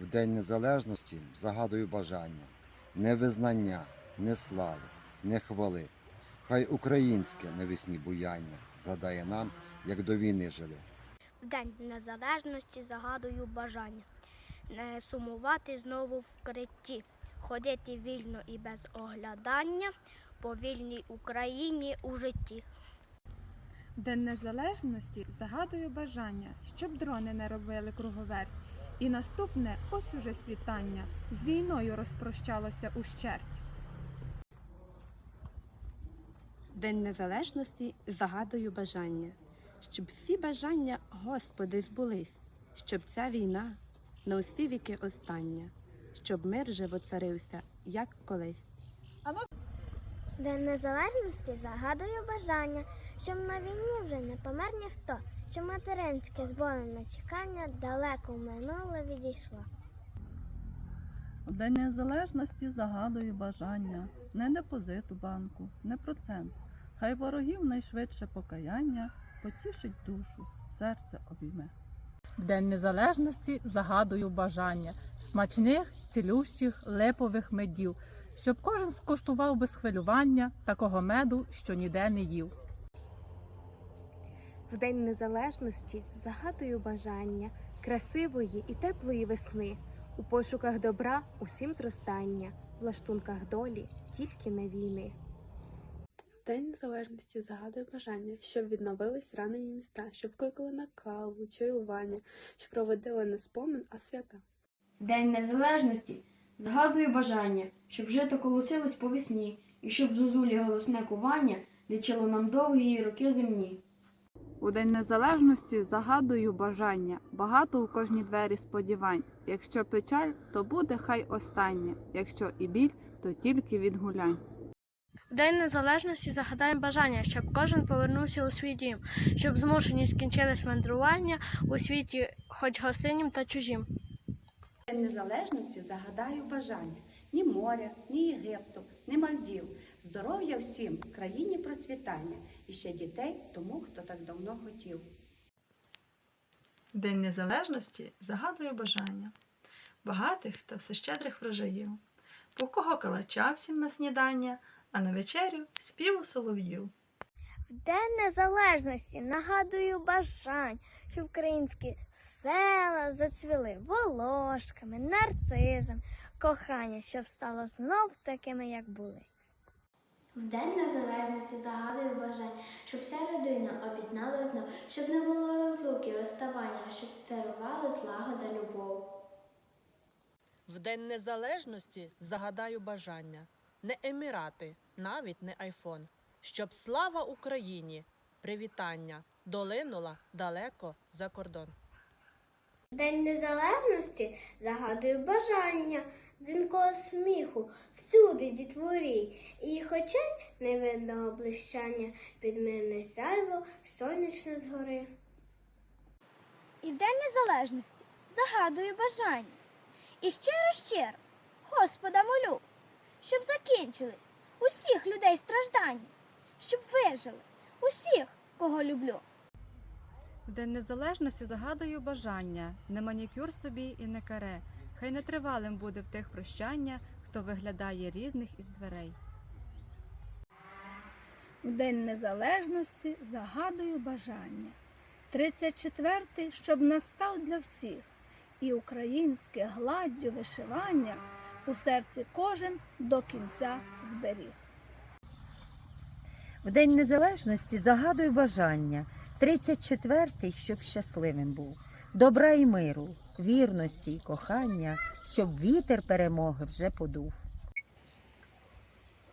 В День Незалежності загадую бажання, не визнання, не слави, не хвали. Хай українське навесні буяння задає нам, як до війни жили. В День Незалежності загадую бажання не сумувати знову в критті, ходити вільно і без оглядання по вільній Україні у житті. День незалежності загадую бажання, щоб дрони не робили круговерть. І наступне ось уже світання. З війною розпрощалося ущерть. День Незалежності загадую бажання, щоб всі бажання Господи збулись, щоб ця війна на усі віки остання, щоб мир живоцарився, як колись. День Незалежності загадую бажання, щоб на війні вже не помер ніхто, щоб материнське зболене чекання далеко в минуле відійшло. День Незалежності загадую бажання, не депозит у банку, не процент. Хай ворогів найшвидше покаяння потішить душу, серце обійме. День Незалежності загадую бажання смачних, цілющих, липових медів, щоб кожен скуштував без хвилювання такого меду, що ніде не їв. В День Незалежності загадую бажання красивої і теплої весни, у пошуках добра усім зростання, в лаштунках долі тільки не війни. День Незалежності загадує бажання, щоб відновились ранені міста, щоб кликали на каву, чаювання, щоб проводили не спомин, а свята. День Незалежності згадую бажання, щоб жито колосилось по весні, і щоб зозулі голосне кування лічило нам довгі роки земні. У День Незалежності загадую бажання, багато у кожній двері сподівань. Якщо печаль, то буде хай остання, якщо і біль, то тільки від гулянь. В День Незалежності загадаємо бажання, щоб кожен повернувся у свій дім, щоб змушені скінчились мандрування у світі, хоч гостиннім та чужім. День Незалежності загадаю бажання ні моря, ні Єгипту, ні Мальдів. Здоров'я всім, країні процвітання і ще дітей тому, хто так давно хотів. День Незалежності загадую бажання багатих та всещедрих врожаїв, пухкого калача всім на снідання, а на вечерю співу солов'їв. В День Незалежності нагадую бажань, щоб українські села зацвіли волошками, нарцизом, кохання, щоб стало знов такими, як були. В День Незалежності загадую бажань, щоб вся родина об'єдналась знов, щоб не було розлуки, розставання, щоб царувала злагода любов. В День Незалежності загадаю бажання не емірати, навіть не айфон, щоб слава Україні, привітання долинула далеко за кордон. В День Незалежності загадую бажання, дзвінкого сміху, всюди дітворі, і хоча невидного блищання, під мирне сяйво сонячне згори. І в День Незалежності загадую бажання. І щиро щиро Господа молю, щоб закінчились усіх людей страждання, щоб вижили усіх, кого люблю. В День Незалежності загадую бажання, не манікюр собі і не каре. Хай нетривалим буде в тих прощання, хто виглядає рідних із дверей. В День Незалежності загадую бажання. 34-й, щоб настав для всіх, і українське гладдю вишивання у серці кожен до кінця зберіг. В День Незалежності загадую бажання 34-й, щоб щасливим був, добра і миру, вірності й кохання, щоб вітер перемоги вже подув.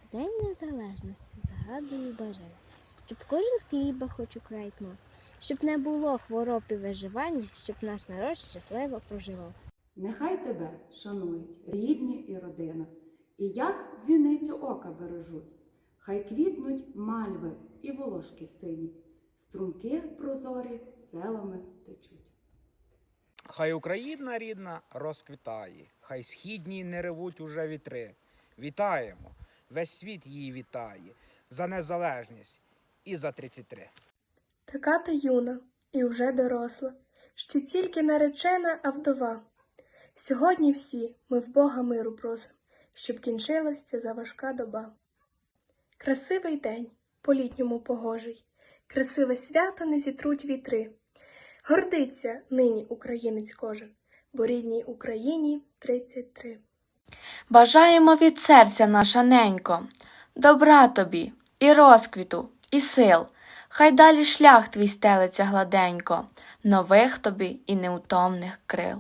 В День Незалежності загадую бажання, щоб кожен хліба хоч украй мав, щоб не було хвороб і виживання, щоб наш народ щасливо проживав. Нехай тебе шанують рідні і родина, і як зіницю ока бережуть. Хай квітнуть мальви і волошки сині, струмки прозорі селами течуть. Хай Україна рідна розквітає, хай східні не ревуть уже вітри. Вітаємо, весь світ її вітає за незалежність і за 33. Така та юна і вже доросла, ще тільки наречена, а вдова. Сьогодні всі ми в Бога миру просимо, щоб кінчилась ця заважка доба. Красивий день, по-літньому погожий, красиве свято не зітруть вітри. Гордиться нині українець кожен, бо рідній Україні 33. Бажаємо від серця, наша ненько, добра тобі, і розквіту, і сил. Хай далі шлях твій стелиться гладенько, нових тобі і неутомних крил.